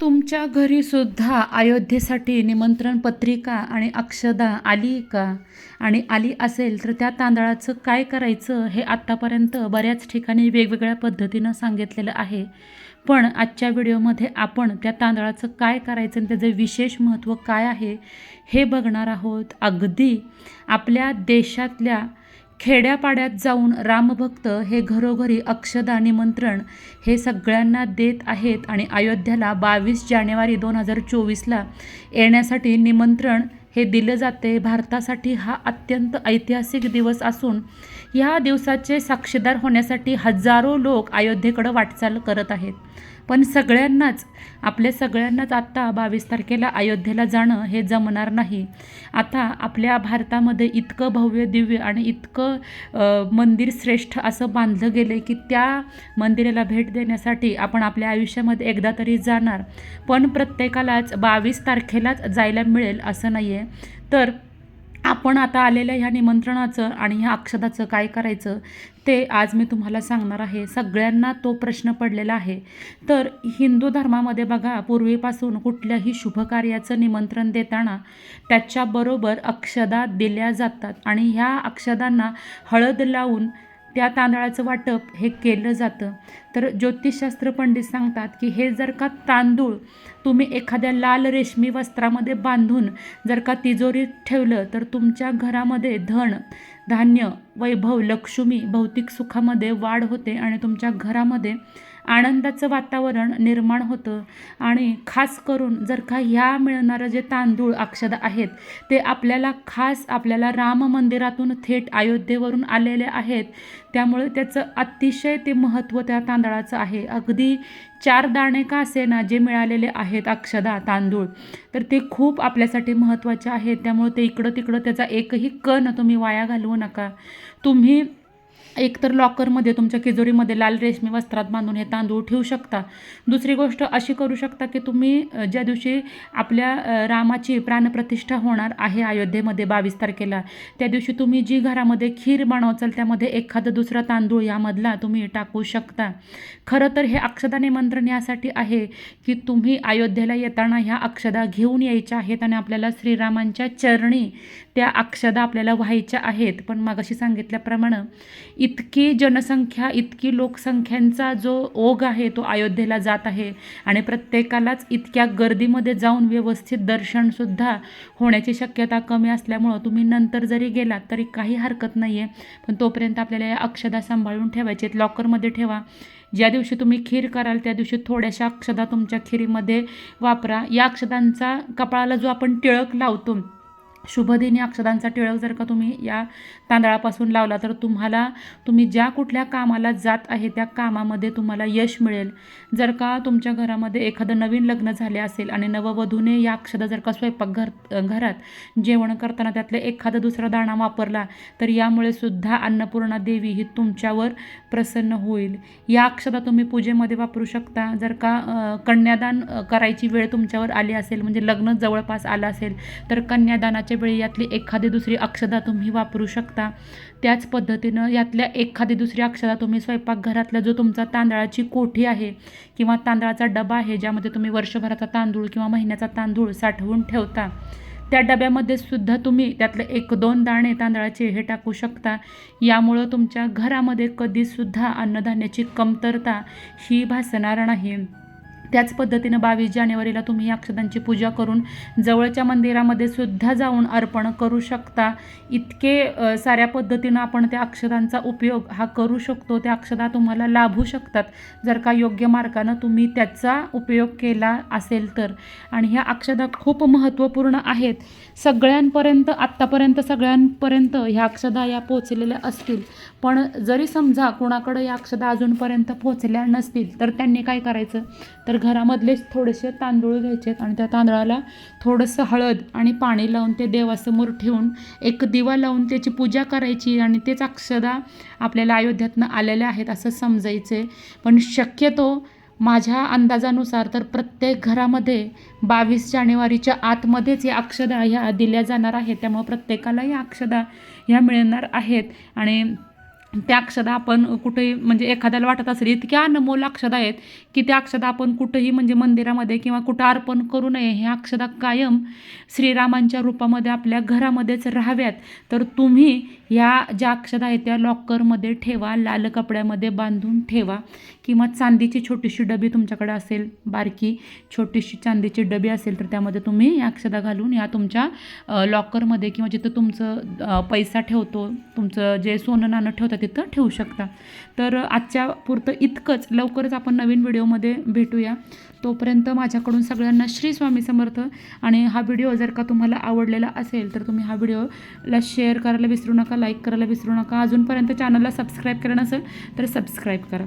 तुमच्या घरीसुद्धा अयोध्येसाठी निमंत्रण पत्रिका आणि अक्षदा आली का? आणि आली असेल तर त्या तांदळाचं काय करायचं हे आत्तापर्यंत बऱ्याच ठिकाणी वेगवेगळ्या पद्धतीनं सांगितलेलं आहे. पण आजच्या व्हिडिओमध्ये आपण त्या तांदळाचं काय करायचं आणि त्याचं विशेष महत्त्व काय आहे हे बघणार आहोत. अगदी आपल्या देशातल्या खेड्यापाड्यात जाऊन रामभक्त हे घरोघरी अक्षदा निमंत्रण हे सगळ्यांना देत आहेत आणि अयोध्याला बावीस जानेवारी दोन हजार चोवीसला येण्यासाठी निमंत्रण हे दिलं जाते. भारतासाठी हा अत्यंत ऐतिहासिक दिवस असून ह्या दिवसाचे साक्षीदार होण्यासाठी हजारो लोक अयोध्येकडं वाटचाल करत आहेत. पण सगळ्यांनाच आपल्या सगळ्यांनाच आत्ता बावीस तारखेला अयोध्येला जाणं हे जमणार नाही. आता आपल्या भारतामध्ये इतकं भव्य दिव्य आणि इतकं मंदिर श्रेष्ठ असं बांधलं गेलं की त्या मंदिराला भेट देण्यासाठी आपण आपल्या आयुष्यामध्ये एकदा तरी जाणार. पण प्रत्येकालाच बावीस तारखेलाच जायला मिळेल असं नाही आहे तर आपण आता आलेल्या ह्या निमंत्रणाचं आणि ह्या अक्षदाचं काय करायचं ते आज मी तुम्हाला सांगणार आहे. सगळ्यांना तो प्रश्न पडलेला आहे. तर हिंदू धर्मामध्ये बघा पूर्वीपासून कुठल्याही शुभकार्याचं निमंत्रण देताना त्याच्याबरोबर अक्षदा दिल्या जातात. आणि ह्या अक्षदांना हळद लावून त्या तांदळाचं वाटप हे केलं जातं. तर ज्योतिषशास्त्र पंडित सांगतात की हे जर का तांदूळ तुम्ही एखाद्या लाल रेशमी वस्त्रामध्ये बांधून जर का तिजोरीत ठेवलं तर तुमच्या घरामध्ये धन धान्य वैभव लक्ष्मी भौतिक सुखामध्ये वाढ होते आणि तुमच्या घरामध्ये आनंदाचं वातावरण निर्माण होतं. आणि खास करून जर का ह्या मिळणारं जे तांदूळ अक्षदा आहेत ते आपल्याला खास आपल्याला राम मंदिरातून थेट अयोध्येवरून आलेले आहेत. त्यामुळे त्याचं अतिशय ते महत्त्व त्या तांदळाचं आहे. अगदी चार दाणे का असेना जे मिळालेले आहेत अक्षदा तांदूळ तर ते खूप आपल्यासाठी महत्त्वाचे आहेत. त्यामुळे ते इकडं तिकडं त्याचा एकही कण तुम्ही वाया घालवू नका. तुम्ही एकतर लॉकरमध्ये तुमच्या तिजोरीमध्ये लाल रेशमी वस्त्रात बांधून हे तांदूळ ठेवू शकता. दुसरी गोष्ट अशी करू शकता की तुम्ही ज्या दिवशी आपल्या रामाची प्राणप्रतिष्ठा होणार आहे अयोध्येमध्ये बावीस तारखेला त्या दिवशी तुम्ही जी घरामध्ये खीर बनवचाल त्यामध्ये एखादं दुसरा तांदूळ यामधला तुम्ही टाकू शकता. खरं तर हे अक्षदा निमंत्रण यासाठी आहे की तुम्ही अयोध्येला येताना ह्या अक्षदा घेऊन यायच्या आहेत आणि आपल्याला श्रीरामांच्या चरणी त्या अक्षदा आपल्याला व्हायच्या आहेत. पण मागाशी सांगितल्याप्रमाणे इतकी जनसंख्या इतकी लोकसंख्यांचा जो ओघ आहे तो अयोध्येला जात आहे आणि प्रत्येकालाच इतक्या गर्दीमध्ये जाऊन व्यवस्थित दर्शनसुद्धा होण्याची शक्यता कमी असल्यामुळं तुम्ही नंतर जरी गेलात तरी काही हरकत नाही आहे पण तोपर्यंत आपल्याला या अक्षदा सांभाळून ठेवायचे आहेत. लॉकरमध्ये ठेवा. ज्या दिवशी तुम्ही खीर कराल त्या दिवशी थोड्याशा अक्षदा तुमच्या खिरीमध्ये वापरा. या अक्षदांचा कपाळाला जो आपण टिळक लावतो शुभदिनी अक्षदांचा टिळक जर का तुम्ही या तांदळापासून लावला तर तुम्हाला तुम्ही ज्या कुठल्या कामाला जात आहे त्या कामामध्ये तुम्हाला यश मिळेल. जर का तुमच्या घरामध्ये एखादं नवीन लग्न झाले असेल आणि नववधूने या अक्षदा जर का स्वयंपाकघर घरात जेवण करताना त्यातलं एखादा दुसरा दाणा वापरला तर यामुळे सुद्धा अन्नपूर्णा देवी ही तुमच्यावर प्रसन्न होईल. या अक्षदा तुम्ही पूजेमध्ये वापरू शकता. जर का कन्यादान करायची वेळ तुमच्यावर आली असेल म्हणजे लग्न जवळपास आलं असेल तर कन्यादानाची कन्यादानाच्या वेळी यातली एखादी दुसरी अक्षदा तुम्ही वापरू शकता. त्याच पद्धतीनं यातल्या एखादी दुसरी अक्षदा तुम्ही स्वयंपाकघरातला जो तुमचा तांदळाची कोठी आहे किंवा तांदळाचा डबा आहे ज्यामध्ये तुम्ही वर्षभराचा तांदूळ किंवा महिन्याचा तांदूळ साठवून ठेवता त्या डब्यामध्ये सुद्धा तुम्ही त्यातले एक दोन दाणे तांदळाचे हे टाकू शकता. यामुळं तुमच्या घरामध्ये कधीसुद्धा अन्नधान्याची कमतरता ही भासणार नाही. त्याच पद्धतीनं बावीस जानेवारीला तुम्ही या अक्षदांची पूजा करून जवळच्या मंदिरामध्ये सुद्धा जाऊन अर्पण करू शकता. इतके साऱ्या पद्धतीनं आपण त्या अक्षदांचा उपयोग हा करू शकतो. त्या अक्षदा तुम्हाला लाभू शकतात. जर का योग्य मार्गानं तुम्ही त्याचा उपयोग केला असेल तर. आणि ह्या अक्षदा खूप महत्त्वपूर्ण आहेत. सगळ्यांपर्यंत आत्तापर्यंत सगळ्यांपर्यंत ह्या अक्षदा या पोचलेल्या असतील. पण जरी समजा कुणाकडं या अक्षदा अजूनपर्यंत पोचल्या नसतील तर त्यांनी काय करायचं? तर घरामधलेच थोडेसे तांदूळ घ्यायचे आणि त्या तांदळाला थोडंसं हळद आणि पाणी लावून ते देवासमोर ठेवून एक दिवा लावून त्याची पूजा करायची आणि तेच अक्षदा आपल्याला अयोध्यातनं आलेल्या आहेत असं समजायचं. पण शक्यतो माझ्या अंदाजानुसार तर प्रत्येक घरामध्ये बावीस जानेवारीच्या आतमध्येच या अक्षदा ह्या दिल्या जाणार आहेत. त्यामुळे प्रत्येकाला या अक्षदा ह्या मिळणार आहेत. आणि त्या अक्षदा आपण कुठेही म्हणजे एखाद्याला वाटत असेल इतक्या अनमोल अक्षदा आहेत की त्या अक्षदा आपण कुठंही म्हणजे मंदिरामध्ये किंवा कुठं अर्पण करू नये ह्या अक्षदा कायम श्रीरामांच्या रूपामध्ये आपल्या घरामध्येच राहाव्यात. तर तुम्ही ह्या ज्या अक्षदा आहेत त्या लॉकरमध्ये ठेवा लाल कपड्यामध्ये बांधून ठेवा. किंवा चांदीची छोटीशी डबी तुमच्याकडे असेल बारकी छोटीशी चांदीची डबी असेल तर त्यामध्ये तुम्ही या अक्षदा घालून या तुमच्या लॉकरमध्ये किंवा जिथं तुमचं पैसा ठेवतो तुमचं जे सोनं नाणं ठेवतं तिथं ठेवू शकता. तर आजच्या पुरतं इतकंच. लवकरच आपण नवीन व्हिडिओमध्ये भेटूया. तोपर्यंत माझ्याकडून सगळ्यांना श्री स्वामी समर्थ. आणि हा व्हिडिओ जर का तुम्हाला आवडलेला असेल तर तुम्ही हा व्हिडिओला शेअर करायला विसरू नका लाईक करायला विसरू नका. अजूनपर्यंत चॅनलला सबस्क्राईब करणं असेल तर सबस्क्राईब करा.